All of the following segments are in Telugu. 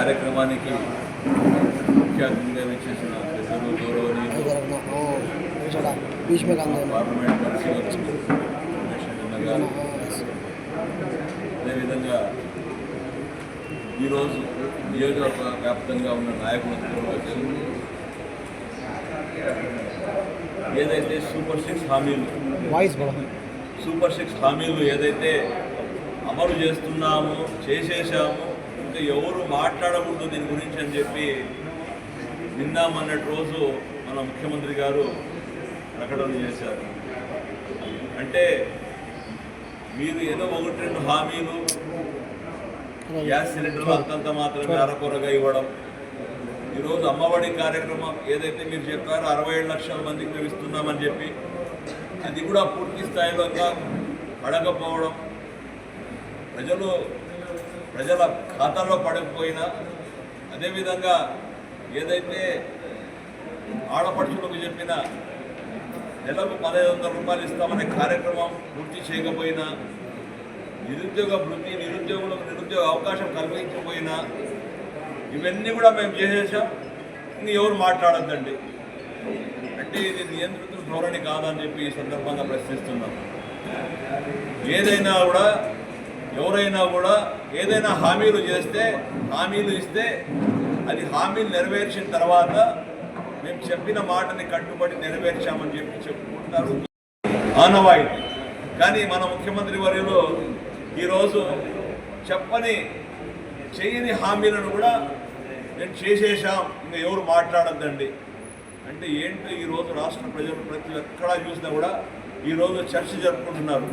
కార్యక్రమానికి ముఖ్య అతిథిగా వచ్చేసిన పెద్దలు గౌరవనీయులు పార్లమెంట్ పరిశీలన గారు. అదేవిధంగా ఈరోజు నియోజకవర్గ వ్యాప్తంగా ఉన్న నాయకులందరూ వచ్చి ఏదైతే సూపర్ సిక్స్ హామీలు సూపర్ సిక్స్ హామీలు ఏదైతే అమలు చేస్తున్నామో చేసేసామో ఇంకా ఎవరు మాట్లాడకూడదు దీని గురించి అని చెప్పి నిన్న మొన్నటి రోజు మన ముఖ్యమంత్రి గారు ప్రకటన చేశారు. అంటే మీరు ఏదో ఒకటి రెండు హామీలు గ్యాస్ సిలిండర్లు అంతంత మాత్రమే అరకొరగా ఇవ్వడం. ఈరోజు అమ్మఒడి కార్యక్రమం ఏదైతే మీరు చెప్పారో అరవై ఏడు లక్షల మందికి మేము ఇస్తున్నామని చెప్పి అది కూడా పూర్తి స్థాయిలో ఇంకా పడకపోవడం. ప్రజలు ప్రజల ఖాతాలో పడకపోయినా అదేవిధంగా ఏదైతే ఆడపడుచులకు చెప్పిన నెలకు పదహైదు వందల రూపాయలు ఇస్తామనే కార్యక్రమం పూర్తి చేయకపోయినా నిరుద్యోగ వృత్తి నిరుద్యోగులకు నిరుద్యోగ అవకాశం కల్పించకపోయినా ఇవన్నీ కూడా మేము చేసేసాం. ఇంక ఎవరు మాట్లాడద్దండి. అంటే ఇది నియంత్రిత ధోరణి కాదని చెప్పి ఈ సందర్భంగా ప్రశ్నిస్తున్నాం. ఏదైనా కూడా ఎవరైనా కూడా ఏదైనా హామీలు చేస్తే హామీలు ఇస్తే అది హామీలు నెరవేర్చిన తర్వాత మేము చెప్పిన మాటని కట్టుబడి నెరవేర్చామని చెప్పి చెప్పుకుంటారు. ఆనవాయితీ. కానీ మన ముఖ్యమంత్రి వర్యులు ఈరోజు చెప్పని చేయని హామీలను కూడా నేను చేసేసాం ఇంకా ఎవరు మాట్లాడద్దండి. అంటే ఏంటో ఈరోజు రాష్ట్ర ప్రజలు ప్రతి ఎక్కడా చూసినా కూడా ఈరోజు చర్చ జరుపుకుంటున్నారు.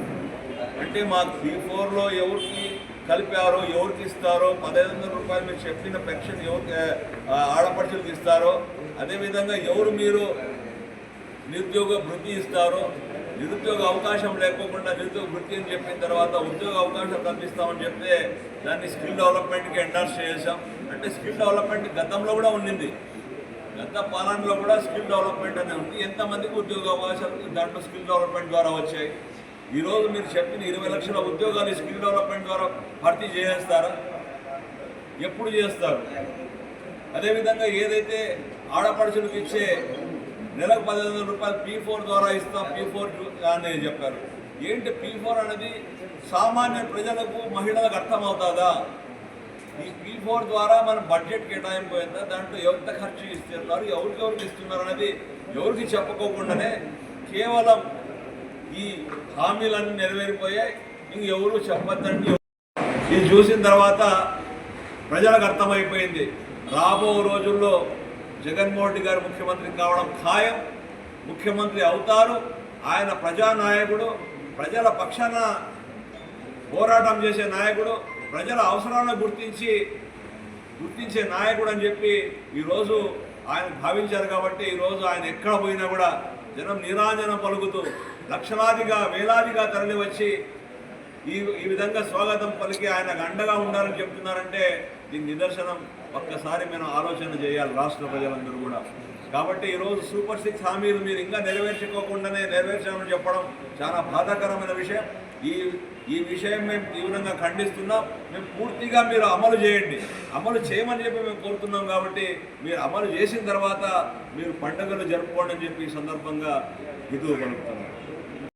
అంటే మా త్రీ ఫోర్లో ఎవరికి కలిపారో ఎవరికి ఇస్తారో పదహైదు వందల రూపాయలు మీరు చెప్పిన పెన్షన్ ఎవరికి ఆడపడుచులకు ఇస్తారో అదేవిధంగా ఎవరు మీరు నిరుద్యోగ వృత్తి ఇస్తారో నిరుద్యోగ అవకాశం లేకోకుండా నిరుద్యోగ వృత్తి అని చెప్పిన తర్వాత ఉద్యోగ అవకాశం కల్పిస్తామని చెప్తే దాన్ని స్కిల్ డెవలప్మెంట్కి ఎండార్స్ చేసాం అంటే స్కిల్ డెవలప్మెంట్ గతంలో కూడా ఉండింది. గత పాలనలో కూడా స్కిల్ డెవలప్మెంట్ అనేది ఉంది. ఎంతమందికి ఉద్యోగ అవకాశాలు దాంట్లో స్కిల్ డెవలప్మెంట్ ద్వారా వచ్చాయి? ఈరోజు మీరు చెప్పిన ఇరవై లక్షల ఉద్యోగాలు స్కిల్ డెవలప్మెంట్ ద్వారా భర్తీ చేసేస్తారా? ఎప్పుడు చేస్తారు? అదేవిధంగా ఏదైతే ఆడపడుచులకు ఇచ్చే నెలకు పదిహేను రూపాయలు పీ ఫోర్ ద్వారా ఇస్తాం పీ ఫోర్ అని చెప్పారు. ఏంటి పీ ఫోర్ అనేది సామాన్య ప్రజలకు మహిళలకు అర్థమవుతుందా? ఈ పీ ఫోర్ ద్వారా మన బడ్జెట్ కేటాయింపు ఎంత దాంట్లో ఎంత ఖర్చు ఇస్తున్నారు ఎవరికి ఎవరికి ఇస్తున్నారు అనేది ఎవరికి చెప్పుకోకుండానే కేవలం ఈ హామీలన్నీ నెరవేరిపోయాయి. ఇంక ఎవరు చెప్పద్దండి ఇది చూసిన తర్వాత ప్రజలకు అర్థమైపోయింది. రాబో రోజుల్లో జగన్మోహన్ రెడ్డి గారు ముఖ్యమంత్రి కావడం ఖాయం. ముఖ్యమంత్రి అవుతారు. ఆయన ప్రజానాయకుడు. ప్రజల పక్షాన పోరాటం చేసే నాయకుడు. ప్రజల అవసరాలను గుర్తించి గుర్తించే నాయకుడు అని చెప్పి ఈరోజు ఆయన భావించారు కాబట్టి ఈరోజు ఆయన ఎక్కడ పోయినా కూడా జనం నిరాజనం పలుకుతూ లక్షలాదిగా వేలాదిగా తరలివచ్చి ఈ ఈ విధంగా స్వాగతం పలికి ఆయనకు అండగా ఉండాలని చెప్తున్నారంటే దీని నిదర్శనం ఒక్కసారి మనం ఆలోచన చేయాలి రాష్ట్ర ప్రజలందరూ కూడా. కాబట్టి ఈరోజు సూపర్ సిక్స్ హామీలు మీరు ఇంకా నెరవేర్చుకోకుండానే నెరవేర్చామని చెప్పడం చాలా బాధాకరమైన విషయం. ఈ ఈ విషయం మేము తీవ్రంగా ఖండిస్తున్నాం. మేము పూర్తిగా మీరు అమలు చేయండి. అమలు చేయమని చెప్పి మేము కోరుతున్నాం కాబట్టి మీరు అమలు చేసిన తర్వాత మీరు పండుగలు జరుపుకోండి అని చెప్పి ఈ సందర్భంగా హితువు పలుకుతున్నాం.